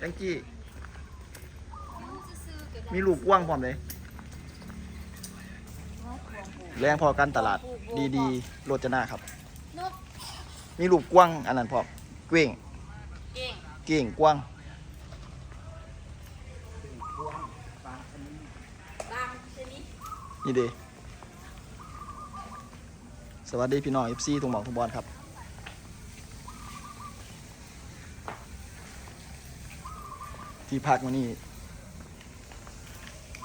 แองจี้ มีลูกกว้างพร้อมเลย แรงพอกันตลาดดีดีๆโรจนาครับ นกมีลูกกว้างอันนั้นพร้อมเกว้งเก่งเก่งกว้างบางชนิดนี่เด้สวัสดีพี่น้องเอฟซีทุกหมองทุกบอลครับ ที่พักมานี่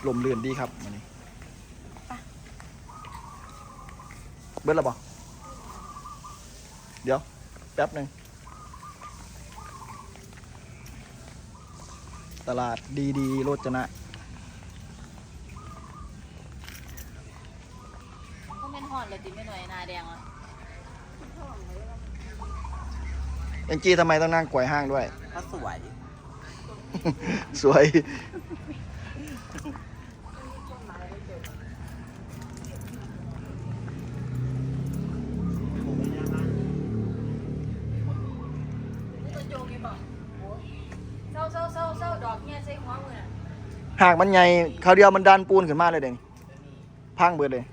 ลมเรือนดีครับมานี่เบิดแล้วบ่เดี๋ยว แป๊บหนึ่งตลาดดีดีๆโรจนะก็เป็นหอนเลยติไม่หน่อยนาแดงอะเอ็นจีทำไมต้องนั่งกวยห้างด้วย ก็สวย สวยตัวโจมีบอกเศร้าเศร้าเศร้าเศร้าดอกเนี่ยใส่หัวมือน่ะหากมันใหญ่คราวเดียวมันดันปูนขึ้นมาเลยเด้งพังเบิดเลย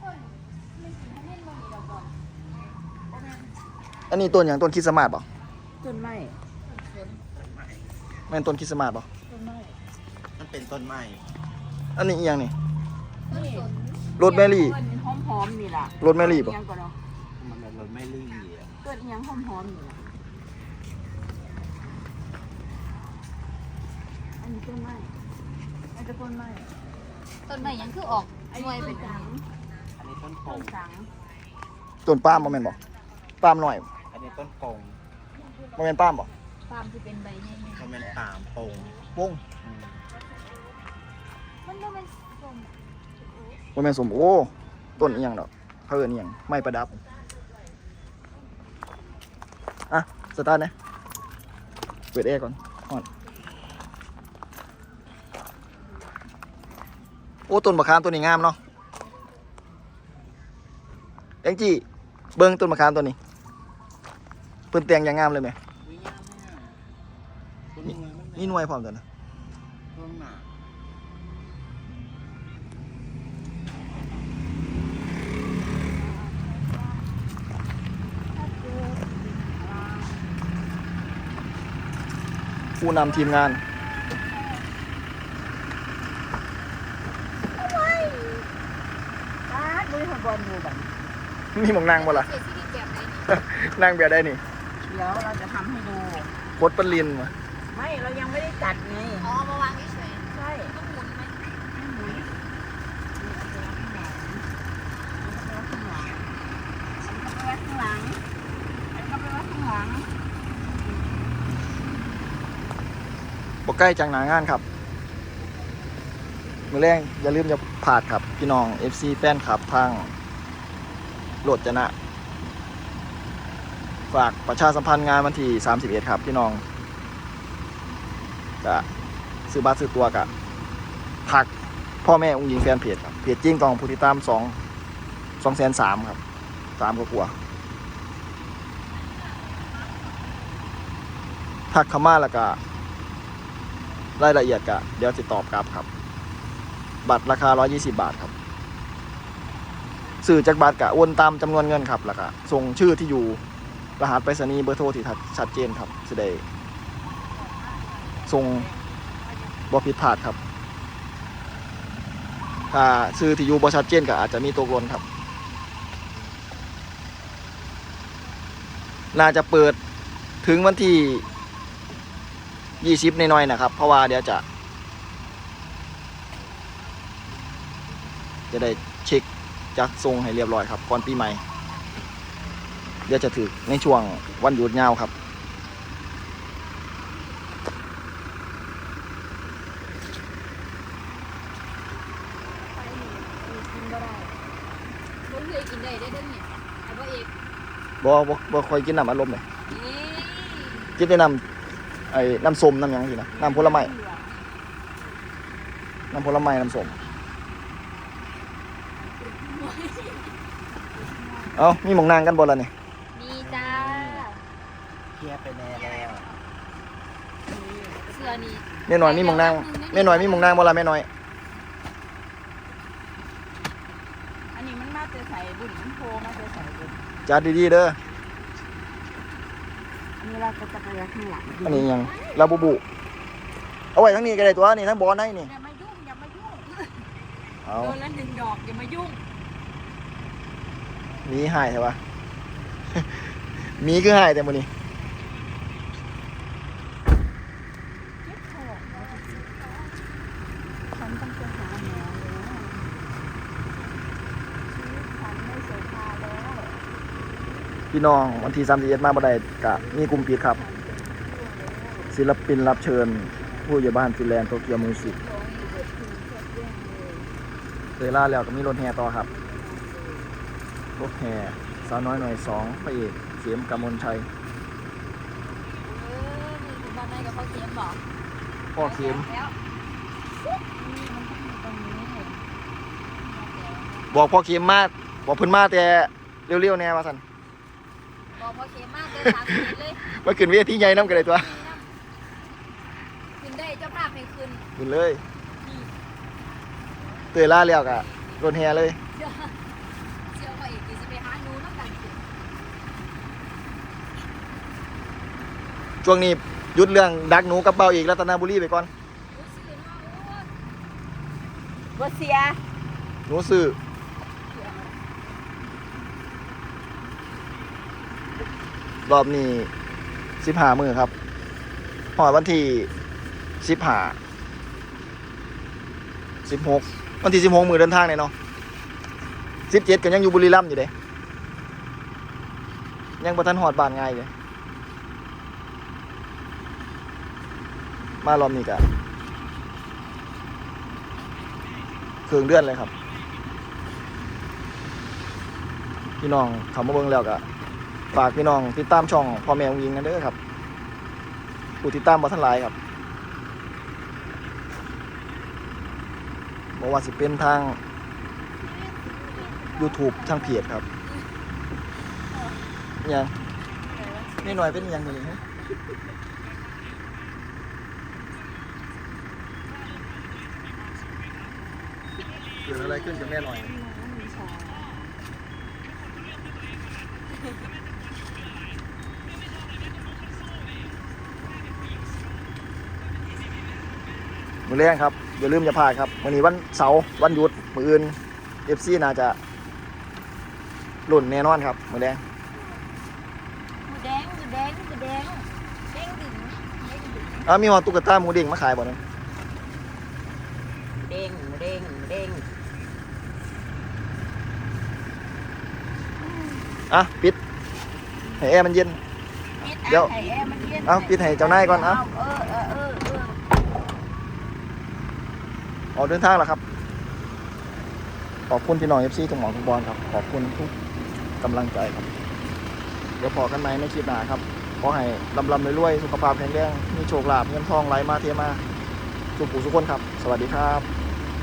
คนไม่กินให้เล่นมันมีดอกก่อนอันนี้ต้นอย่างต้นคริสต์มาสป่ะต้นไม้ แม่นต้นคริสต์มาสป่ะต้นไม้มันเป็นต้นไม้อันนี้อีหยังนี่ ต้นสนโรสแมรี่เอิ้นหอมหอมๆนี่ล่ะโรสแมรี่ป่ะเอิ้นอิหยังก่อนเนาะมันเป็นรถไม่รีบอะเกิดอีหยังหอมหอมๆนี่ล่ะอันนี้ต้นไม้อันนี้ต้นไม้ต้นไม้ยังคือออกอันหน่วยนี้เป็ต้นนสังอันนี้ต้นโพต้งนสังต้นป้าล์มบ่แม่นบ่ป้าล์มหน่อยอันนี้ต้นโพงบ่แม่นป้าล์มบ่ ฟาร์มที่เป็นใบเนี่ยมันเป็นป่ามโพงวงอืมมันก็เป็นส้มบ่แม่นสมโอ้ต้นอีหยังดอกเขาเอิ้นอีหยังไม้ประดับ อะ สตาร์ทนะ เปิดแอร์ก่อนฮอนโอ้ต้นมะขามต้นนี้งามเนาะแองจี้เบิ่งต้นมะขามต้นนี้เพิ่นแต่งอย่างงามเลยไหม วิญญาณแม่ต้นนี้ มันมีหน่วยพร้อมกันนะต้นหนาผู้นำทีมงานตาดบ่ได้บอลอยู่บัดนี้มีหมองนั่งบ่ล่ะเสียชีวิตแบบไหนนี่นั่งแบบได้นี่ เดี๋ยวเราจะทำให้ดู โคตรปรินมา ไม่เรายังไม่ได้ตัดไงอ๋อมาวางเฉยใช่ๆต้องหมุนไหมให้หมุนนี่เอาไปไว้ข้างหลังอันนี้ก็ไปไว้ข้างหลังอันนี้ก็ไปไว้ข้างหลังบ่ใกล้จังหนางานครับ มือแรงอย่าลืมอย่าผาดครับ พี่น้อง FC แฟนครับทางโหลดจนะ ฝากประชาสัมพันธ์งานวันที่ 31 ครับ พี่น้อง ซื้อบัตรซื้อตัวกับพักพ่อแม่องค์หญิงแฟนเพจครับเพจจริงตองผู้ติดตาม2 2แสนสามครับสามกว่าๆทักเข้ามาแล้วก็รายละเอียดกะเดี๋ยวจะตอบกลับครับ บัตรราคา 120 บาทครับสื่อจากบัตรกะโอนตามจำนวนเงินครับแล้วก็ส่งชื่อที่อยู่รหัสไปรษณีย์เบอร์โทรที่ชัดเจนครับจะได้ ส่งบอผิดพลาดครับ ถ้าชื่อที่อยู่บอชัดเจนก็อาจจะมีตัวกลนครับ น่าจะเปิดถึงวันที่ยี่สิบน้อยๆนะครับ เพราะว่าเดี๋ยวจะ จะได้เช็คจักทรงให้เรียบร้อยครับก่อนปีใหม่ เดี๋ยวจะถึงในช่วงวันหยุดยาวครับ ไปนี่กินก็ได้บ่ เคยกินได้ได้ด้อเนี่ยเอาบ่เอกบ่บ่บ่ค่อยกินน้ำอารมณ์เลยนี่กินแต่น้ำไอ้น้ำส้มน้ำหยังสินะน้ำผลไม้น้ำผลไม้น้ำส้มเอ้ามีหมองนางกันบ่ล่ะนี่มีจ้าเคลียร์ไปแน่แล้วเสื้อนี่แม่น้อยมีหมองนางแม่น้อยมีหมองนางบ่ล่ะแม่น้อย อันนี้มันมาเจอใส่บุญมันโพมาเจอใส่บุญจัดดีๆเด้ออันนี้เราก็จะไปไว้ข้างหลังอันนี้หยังลาบูบูเอาไว้ทั้งนี้ก็ได้ตัวนี่ทั้งบอลในนี่อย่ามายุ่งอย่ามายุ่งเอาโดนแล้วหนึ่งดอกอย่ามายุ่งหมีหายใช่ปะหมีคือหายแต่มื้อนี้ เจ็บคอฉันต้องไปหาหมอแล้วชีวิตฉันไม่เสียค่าแล้ว พี่น้องวันที่31มาบ่ได้ก็มีกลุ่มปิดครับ ศิลปินรับเชิญ ผู้ใหญ่บ้านฟินแลนด์โตเกียวมิวสิกเวลาแล้วก็มีรถแห่ต่อครับรถแห่สาวน้อยหน่อยสองพระเอกเข็มกำมลชัยเออมีคุณบ้านในกับพ่อเข็มบอกพ่อเข็มแล้วตรงนี้บอกพ่อเข็มมาบอกเพิ่นมาแต่เร็วๆแน่ว่าซั่น บอกพ่อเข็มมากเลยสามสิบเลยมาขึ้นเวทีใหญ่นํกันเลยตัวขึ้นได้เจ้าภาพให้ขึ้นขึ้นเลยเตยล่าแล้วก็รถแห่เลยเชื่อเชื่อว่าเอกจะไปหาหนูน้ำกันสิช่วงนี้หยุดเรื่องดักหนูกับเบาอีกรัตนบุรีไปก่อนรู้สึกเนาะโอ้ยบ่เสียหนูซื้อ รอบนี้สิบหามือครับหอดวันที่สิบหาสิบหกวันที่สิบหกมือเดินทางเนี่ยเนาะสิบเจ็ดก็ยังอยู่บุรีรัมย์อยู่เด้ยังประทันหอดบานง่ายเลยมารอบนี้ก็เครื่องเดือนเลยครับ พี่น้องเขามาเบิ่งแล้วก็ ฝากพี่น้องติดตามช่องพ่อแม่องยิงกันเด้อครับผู้ติดตามบ่ทันหลายครับบอกว่าสิเป็นทาง YouTube ทางเพจครับยังนี่หน่อยเป็นยังอยู่นี่ฮะเกิดอะไรขึ้นกับแม่หน่อย มือแรงครับ อย่าลืมอย่าพลาดครับวันนี้วันเสาร์วันหยุดมืออื่นเอฟซีน่าจะหล่นแน่นอนครับมือแรงหมูแดงหมูแดงหมูแดงเด้งดึงเด้งดึงอ้าวมีหอตุ๊กตาหมูเด้งมาขายบ่เนี่ยเด้งเด้งเด้งอะปิดให้แอร์มันเย็นปิดเดี๋ยวให้แอร์มันเย็นเอาปิดให้เจ้านายก่อนเอา เออเออเออเออ ออกเดินทางแล้วครับ ขอบคุณพี่น้องเอฟซีทุกหมอทุกบอลครับ ขอบคุณทุกกำลังใจครับ เดี๋ยวพอกันไหมในคลิปหน้าครับ ขอให้ลำลำรวยๆ สุขภาพแข็งแรง มีโชคลาภเงินทองไหลมาเทมาสุขผู้สุขคนครับ สวัสดีครับ